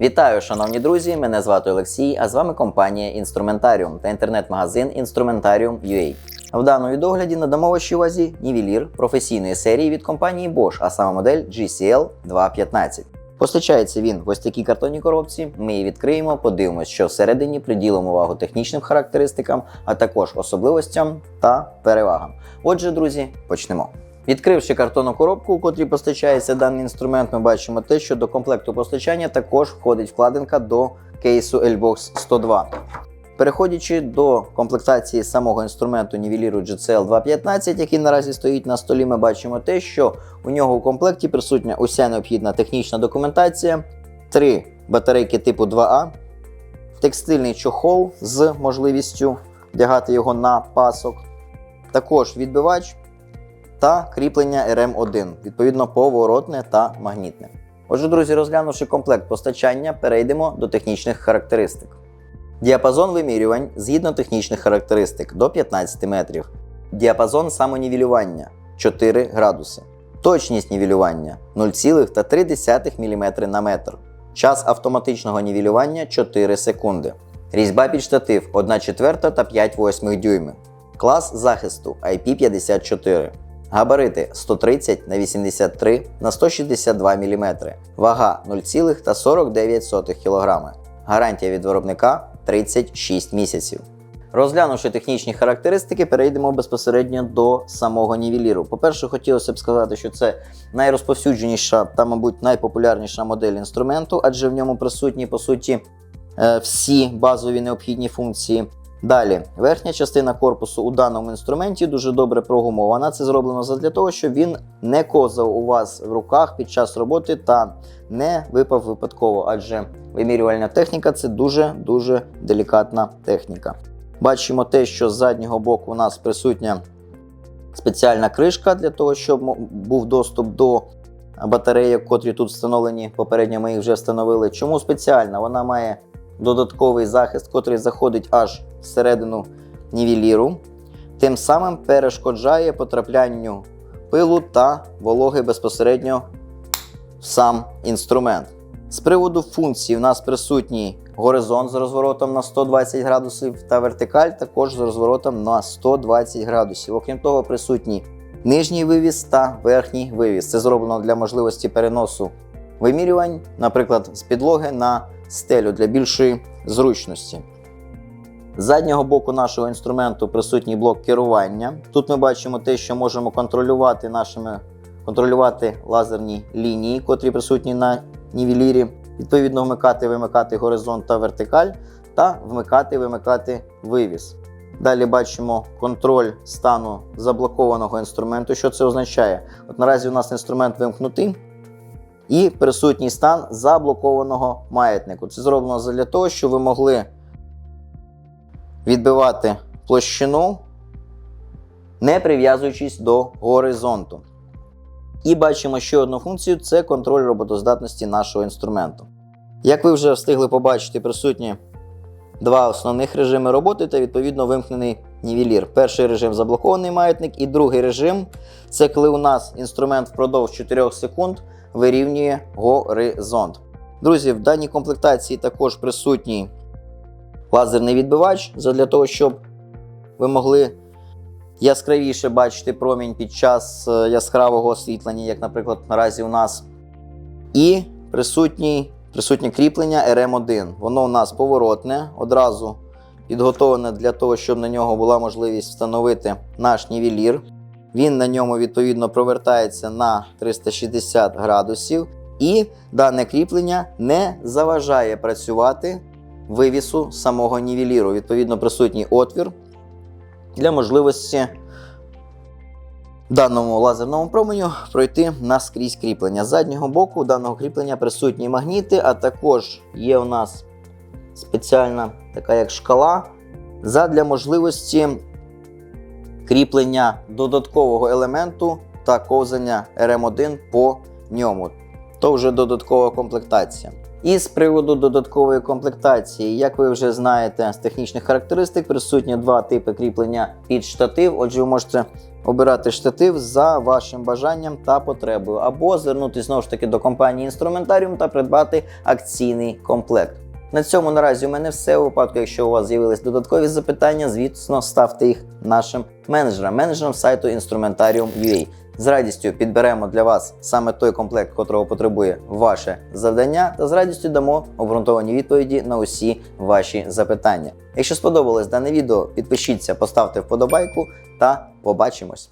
Вітаю, шановні друзі! Мене звати Олексій, а з вами компанія Інструментаріум та інтернет-магазин Instrumentarium.ua. В даному відогляді надамо вашій увазі нівелір професійної серії від компанії Bosch, а саме модель GCL 215. Постачається він в ось такій картонній коробці. Ми її відкриємо, подивимося, що всередині приділимо увагу технічним характеристикам, а також особливостям та перевагам. Отже, друзі, почнемо. Відкривши картонну коробку, у котрій постачається даний інструмент, ми бачимо те, що до комплекту постачання також входить вкладинка до кейсу L-Box 102. Переходячи до комплектації самого інструменту нівеліру GCL 215, який наразі стоїть на столі, ми бачимо те, що у нього у комплекті присутня уся необхідна технічна документація, три батарейки типу 2А, текстильний чохол з можливістю вдягати його на пасок, також відбивач та кріплення RM1, відповідно поворотне та магнітне. Отже, друзі, розглянувши комплект постачання, перейдемо до технічних характеристик. Діапазон вимірювань згідно технічних характеристик до 15 метрів. Діапазон самонівелювання 4 градуси. Точність нівелювання 0,3 мм на метр. Час автоматичного нівелювання 4 секунди. Різьба під штатив 1 четверта та 5 восьмих дюйми. Клас захисту IP54. Габарити 130 на 83 на 162 мм. Вага 0,49 кг. Гарантія від виробника 36 місяців. Розглянувши технічні характеристики, перейдемо безпосередньо до самого нівеліру. По-перше, хотілося б сказати, що це найрозповсюдженіша та, мабуть, найпопулярніша модель інструменту, адже в ньому присутні, по суті, е, всі базові необхідні функції. Далі, верхня частина корпусу у даному інструменті дуже добре прогумована. Це зроблено для того, щоб він не козав у вас в руках під час роботи та не випав випадково, адже вимірювальна техніка це дуже-дуже делікатна техніка. Бачимо те, що з заднього боку у нас присутня спеціальна кришка для того, щоб був доступ до батареї, котрі тут встановлені. Попередньо ми їх вже встановили. Чому спеціальна? Вона має додатковий захист, котрий заходить аж всередину нівеліру, тим самим перешкоджає потраплянню пилу та вологи безпосередньо в сам інструмент. З приводу функцій в нас присутній горизонт з розворотом на 120 градусів та вертикаль також з розворотом на 120 градусів. Окрім того, присутній нижній вивіз та верхній вивіз. Це зроблено для можливості переносу вимірювань, наприклад, з підлоги на стелю для більшої зручності. З заднього боку нашого інструменту присутній блок керування. Тут ми бачимо те, що можемо контролювати нашими контролювати лазерні лінії, котрі присутні на нівелірі, відповідно вмикати, вимикати горизонт та вертикаль, та вмикати, вимикати вивіз. Далі бачимо контроль стану заблокованого інструменту. Що це означає? От наразі у нас інструмент вимкнутий і присутній стан заблокованого маятнику. Це зроблено для того, щоб ви могли відбивати площину, не прив'язуючись до горизонту. І бачимо ще одну функцію це контроль роботоздатності нашого інструменту. Як ви вже встигли побачити, присутні два основних режими роботи та відповідно вимкнений нівелір. Перший режим заблокований маятник, і другий режим це коли у нас інструмент впродовж 4 секунд вирівнює горизонт. Друзі, в даній комплектації також присутній лазерний відбивач для того, щоб ви могли яскравіше бачити промінь під час е, яскравого освітлення, як, наприклад, наразі у нас. І присутній, присутнє кріплення RM1. Воно у нас поворотне, одразу підготовлене для того, щоб на нього була можливість встановити наш нівелір. Він на ньому відповідно провертається на 360 градусів, і дане кріплення не заважає працювати вивісу самого нівеліру. Відповідно, присутній отвір для можливості даному лазерному променю пройти наскрізь кріплення. З заднього боку даного кріплення присутні магніти, а також є у нас спеціальна така як шкала задля можливості кріплення додаткового елементу та ковзання RM1 по ньому. То вже додаткова комплектація. І з приводу додаткової комплектації, як ви вже знаєте, з технічних характеристик присутні два типи кріплення під штатив. Отже, ви можете обирати штатив за вашим бажанням та потребою, або звернутися знову ж таки до компанії інструментаріум та придбати акційний комплект. На цьому наразі у мене все. У випадку, якщо у вас з'явились додаткові запитання, звісно, ставте їх нашим менеджерам, менеджерам сайту Instrumentarium.ua. З радістю підберемо для вас саме той комплект, котрого потребує ваше завдання, та з радістю дамо обґрунтовані відповіді на усі ваші запитання. Якщо сподобалось дане відео, підпишіться, поставте вподобайку та побачимось.